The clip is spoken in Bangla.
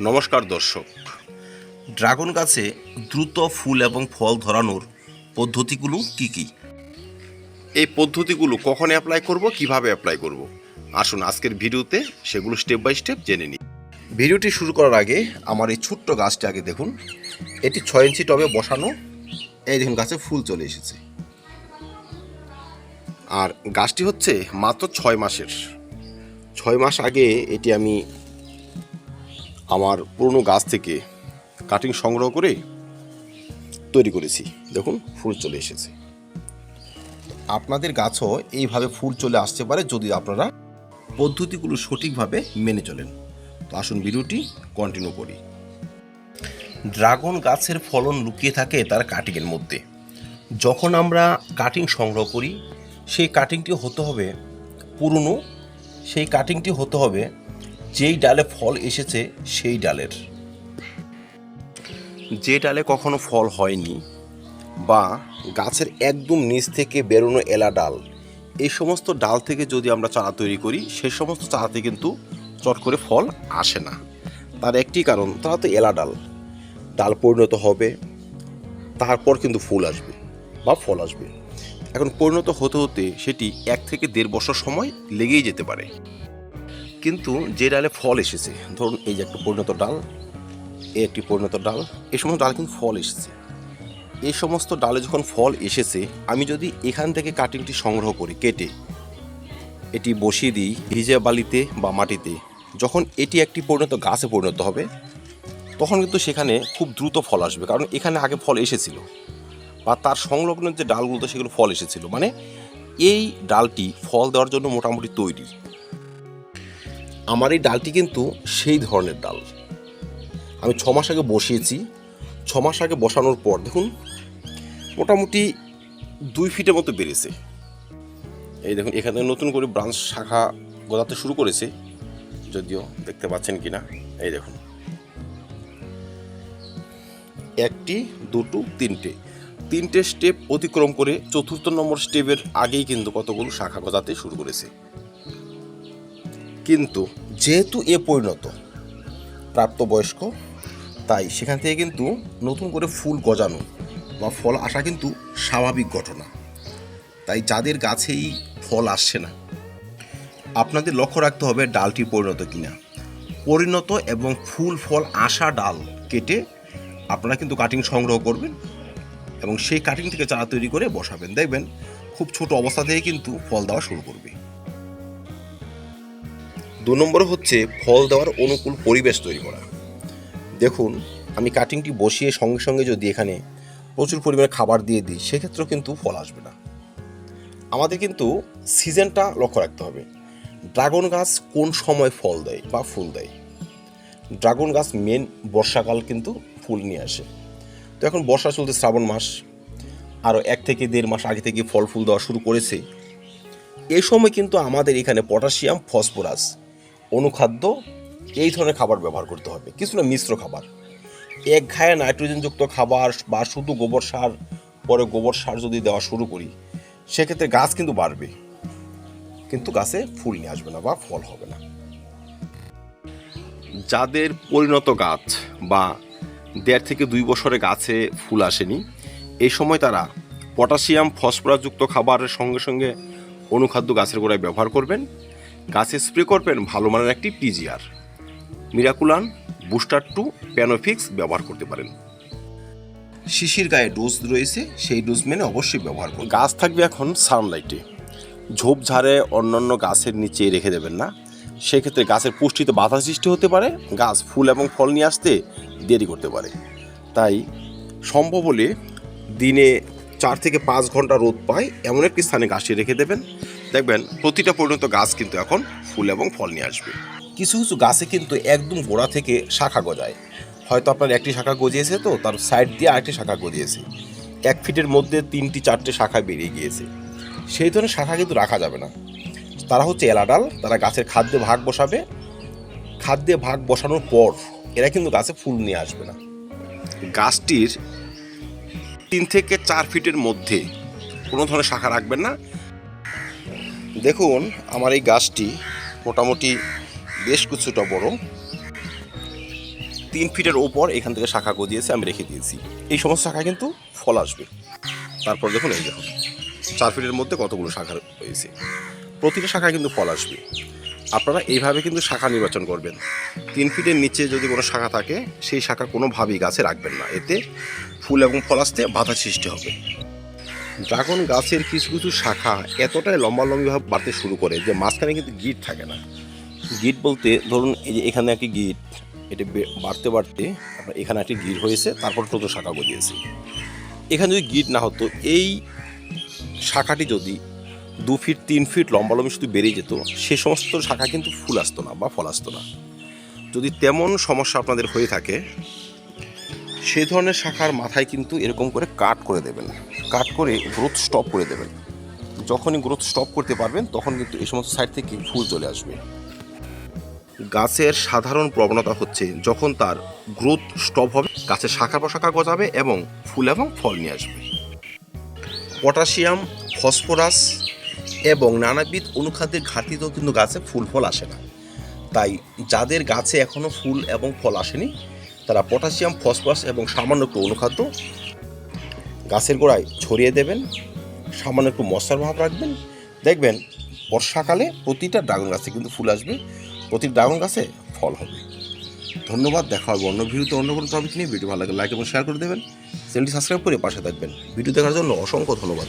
নমস্কার দর্শক। ড্রাগন গাছে দ্রুত ফুল এবং ফল ধরানোর পদ্ধতিগুলো কি কি? এই পদ্ধতিগুলো কখন অ্যাপ্লাই করব কীভাবে অ্যাপ্লাই করব? আসুন আজকের ভিডিওতে সেগুলো স্টেপ বাই স্টেপ জেনে নিই। ভিডিওটি শুরু করার আগে আমার এই ছোট্ট গাছটি আগে দেখুন। এটি ছয় ইঞ্চি টবে বসানো এই দেখুন গাছে ফুল চলে এসেছে। আর গাছটি হচ্ছে মাত্র ছয় মাসের। ছয় মাস আগে এটি আমি আমার পুরনো গাছ থেকে কাটিং সংগ্রহ করে তৈরি করেছি। দেখুন, ফুল চলে এসেছে। আপনাদের গাছও এইভাবে ফুল চলে আসতে পারে যদি আপনারা পদ্ধতিগুলো সঠিকভাবে মেনে চলেন। তো আসুন ভিডিওটি কন্টিনিউ করি। ড্রাগন গাছের ফলন লুকিয়ে থাকে তার কাটিংয়ের মধ্যে। যখন আমরা কাটিং সংগ্রহ করি, সেই কাটিংটি হতে হবে পুরনো, সেই কাটিংটি হতে হবে যেই ডালে ফল এসেছে, সেই ডালের। যে ডালে কখনো ফল হয়নি বা গাছের একদম নিচ থেকে বেরোনো এলা ডাল, এই সমস্ত ডাল থেকে যদি আমরা চারা তৈরি করি সেই সমস্ত চারাতে কিন্তু চট করে ফল আসে না। তার একটি কারণ, তারা তো এলা ডাল। ডাল পরিণত হবে, তারপর কিন্তু ফুল আসবে বা ফল আসবে। এখন পরিণত হতে হতে সেটি এক থেকে দেড় বছর সময় লেগেই যেতে পারে। কিন্তু যে ডালে ফল এসেছে, ধরুন এই যে একটা পরিণত ডাল, এই একটি পরিণত ডাল, এই সমস্ত ডাল কিন্তু ফল এসেছে। এই সমস্ত ডালে যখন ফল এসেছে, আমি যদি এখান থেকে কাটিংটি সংগ্রহ করি, কেটে, এটি বসিয়ে দিই ভিজে বালিতে বা মাটিতে, যখন এটি একটি পরিণত গাছে পরিণত হবে, তখন কিন্তু সেখানে খুব দ্রুত ফল আসবে, কারণ এখানে আগে ফল এসেছিল। বা তার সংলগ্ন যে ডালগুলো সেগুলো ফল এসেছিল মানে এই ডালটি ফল দেওয়ার জন্য মোটামুটি তৈরি। আমার এই ডালটি কিন্তু সেই ধরনের ডাল। আমি ছ মাস আগে বসিয়েছি। ছ মাস আগে বসানোর পর দেখুন, মোটামুটি দুই ফিটের মতো বেড়েছে। এই দেখুন, এখানে নতুন করে ব্রাঞ্চ শাখা গজাতে শুরু করেছে। যদিও দেখতে পাচ্ছেন কি না এই দেখুন। একটি, দুটো, তিনটে। তিনটে স্টেপ অতিক্রম করে চতুর্থ নম্বর স্টেপের আগেই কিন্তু কতগুলো শাখা গজাতে শুরু করেছে। কিন্তু যেহেতু এ পরিণত, প্রাপ্তবয়স্ক, তাই সেখান থেকে কিন্তু নতুন করে ফুল গজানো বা ফল আসা কিন্তু স্বাভাবিক ঘটনা। তাই যাদের গাছেই ফল আসছে না, আপনাদের লক্ষ্য রাখতে হবে ডালটি পরিণত কিনা। পরিণত এবং ফুল, ফল আসা ডাল কেটে আপনারা কিন্তু কাটিং সংগ্রহ করবেন এবং সেই কাটিং থেকে চারা তৈরি করে বসাবেন। দেখবেন খুব ছোট অবস্থা থেকে কিন্তু ফল দেওয়া শুরু করবে। দু নম্বর হচ্ছে ফল দেওয়ার অনুকূল পরিবেশ তৈরি করা। দেখুন, আমি কাটিংটি বসিয়ে সঙ্গে সঙ্গে যদি এখানে প্রচুর পরিমাণে খাবার দিয়ে দিই, সেক্ষেত্রেও কিন্তু ফল আসবে না। আমাদের কিন্তু সিজনটা লক্ষ্য রাখতে হবে। ড্রাগন গাছ কোন সময় ফল দেয় বা ফুল দেয়? ড্রাগন গাছ মেন বর্ষাকাল কিন্তু ফুল নিয়ে আসে। তো এখন বর্ষা চলতে শ্রাবণ মাস আরও এক থেকে দেড় মাস আগে থেকে ফল ফুল দেওয়া শুরু করেছে। এই সময় কিন্তু আমাদের এখানে পটাশিয়াম, ফসফরাস অনুখাদ্য, এই ধরনের খাবার ব্যবহার করতে হবে। কিছু না, মিশ্র খাবার। এক ঘায়ে নাইট্রোজেনযুক্ত খাবার বা শুধু গোবর সার, পরে গোবর সার যদি দেওয়া শুরু করি, সেক্ষেত্রে গাছ কিন্তু বাড়বে। কিন্তু গাছে ফুল নিয়ে আসবে না বা ফল হবে না। যাদের পরিণত গাছ বা দেড় থেকে দুই বছরে গাছে ফুল আসেনি এই সময় তারা পটাশিয়াম, ফসফরাসযুক্ত খাবারের সঙ্গে সঙ্গে অনুখাদ্য গাছের গোড়ায় ব্যবহার করবেন। গাছে স্প্রে করবেন ভালো মানের একটি PGR Miraculan booster two Planofix ব্যবহার করতে পারেন। শিশির গায়ে ডোজ রয়েছে সেই ডোজ মেনে অবশ্যই ব্যবহার করুন। গাছ থাকবে এখন সানলাইটে ঝোপঝাড়ে অন্যান্য গাছের নিচে রেখে দেবেন না। সেক্ষেত্রে গাছের পুষ্টিতে বাধা সৃষ্টি হতে পারে গাছ ফুল এবং ফল নিয়ে আসতে দেরি করতে পারে। তাই সম্ভব হলে দিনে চার থেকে পাঁচ ঘণ্টা রোদ পায় এমন একটি স্থানে গাছটি রেখে দেবেন। দেখবেন, প্রতিটা পরিণত গাছ কিন্তু এখন ফুল এবং ফল নিয়ে আসবে। কিছু কিছু গাছে কিন্তু একদম গোড়া থেকে শাখা গজায়। হয়তো আপনার একটি শাখা গজিয়েছে তো, তার সাইড দিয়ে আরেকটি শাখা গজিয়েছে। এক ফিটের মধ্যে তিনটি, চারটে শাখা বেরিয়ে গিয়েছে। সেই ধরনের শাখা কিন্তু রাখা যাবে না। তারা হচ্ছে এলাডাল, তারা গাছের খাদ্যে ভাগ বসাবে। খাদ্যে ভাগ বসানোর পর এরা কিন্তু গাছে ফুল নিয়ে আসবে না। গাছটির তিন থেকে চার ফিটের মধ্যে কোনো ধরনের শাখা রাখবেন না। দেখুন, আমার এই গাছটি মোটামুটি বেশ কিছুটা বড়। তিন ফিটের ওপর এখান থেকে শাখা গজিয়েছে আমি রেখে দিয়েছি। এই সমস্ত শাখা কিন্তু ফল আসবে। তারপর দেখুন, এই দেখুন, চার ফিটের মধ্যে কতগুলো শাখা রয়েছে। প্রতিটা শাখায় কিন্তু ফল আসবে। আপনারা এইভাবে কিন্তু শাখা নির্বাচন করবেন। তিন ফিটের নিচে যদি কোনো শাখা থাকে, সেই শাখা কোনোভাবেই গাছে রাখবেন না। এতে ফুল এবং ফল আসতে বাধা সৃষ্টি হবে। ড্রাগন গাছের কিছু কিছু শাখা এতটাই লম্বালম্বিভাবে বাড়তে শুরু করে যে মাঝখানে কিন্তু গিট থাকে না। গিট বলতে ধরুন এই যে এখানে একটি গিট, এটা বাড়তে বাড়তে আপনার এখানে একটি গিট হয়েছে, তারপর ছোটো শাখা গজিয়েছে এখানে যদি গিট না হতো, এই শাখাটি যদি দু ফিট, তিন ফিট লম্বালম্বি শুধু বেরিয়ে যেত, সে সমস্ত শাখা কিন্তু ফুল আসতো না বা ফল আসতো না। যদি তেমন সমস্যা আপনাদের হয়ে থাকে সেই ধরনের শাখার মাথায় কিন্তু এরকম করে কাট করে দেবেন। কাট করে গ্রোথ স্টপ করে দেবেন। যখনই গ্রোথ স্টপ করতে পারবেন, তখন কিন্তু এই সমস্ত সাইড থেকে ফুল চলে আসবে। গাছের সাধারণ প্রবণতা হচ্ছে যখন তার গ্রোথ স্টপ হবে, গাছের শাখা প্রশাখা গজাবে এবং ফুল এবং ফল নিয়ে আসবে। পটাশিয়াম, ফসফরাস এবং নানাবিধ অনুখাদ্যের ঘাটতিতেও কিন্তু গাছে ফুল ফল আসে না। তাই যাদের গাছে এখনও ফুল এবং ফল আসেনি তারা পটাশিয়াম, ফসফরাস এবং সামান্য একটু অনুখাদ্য গাছের গোড়ায় ছড়িয়ে দেবেন, সামান্য একটু মশার ভাব রাখবেন। দেখবেন বর্ষাকালে প্রতিটা ড্রাগন গাছে কিন্তু ফুল আসবে প্রতি ড্রাগন গাছে ফল হবে। ধন্যবাদ, দেখা হবে অন্য ভিডিওতে অন্য কোনো টপিক নিয়ে। ভিডিও ভালো লাগে লাইক এবং শেয়ার করে দেবেন। চ্যানেলটি সাবস্ক্রাইব করে পাশে থাকবেন। ভিডিও দেখার জন্য অসংখ্য ধন্যবাদ।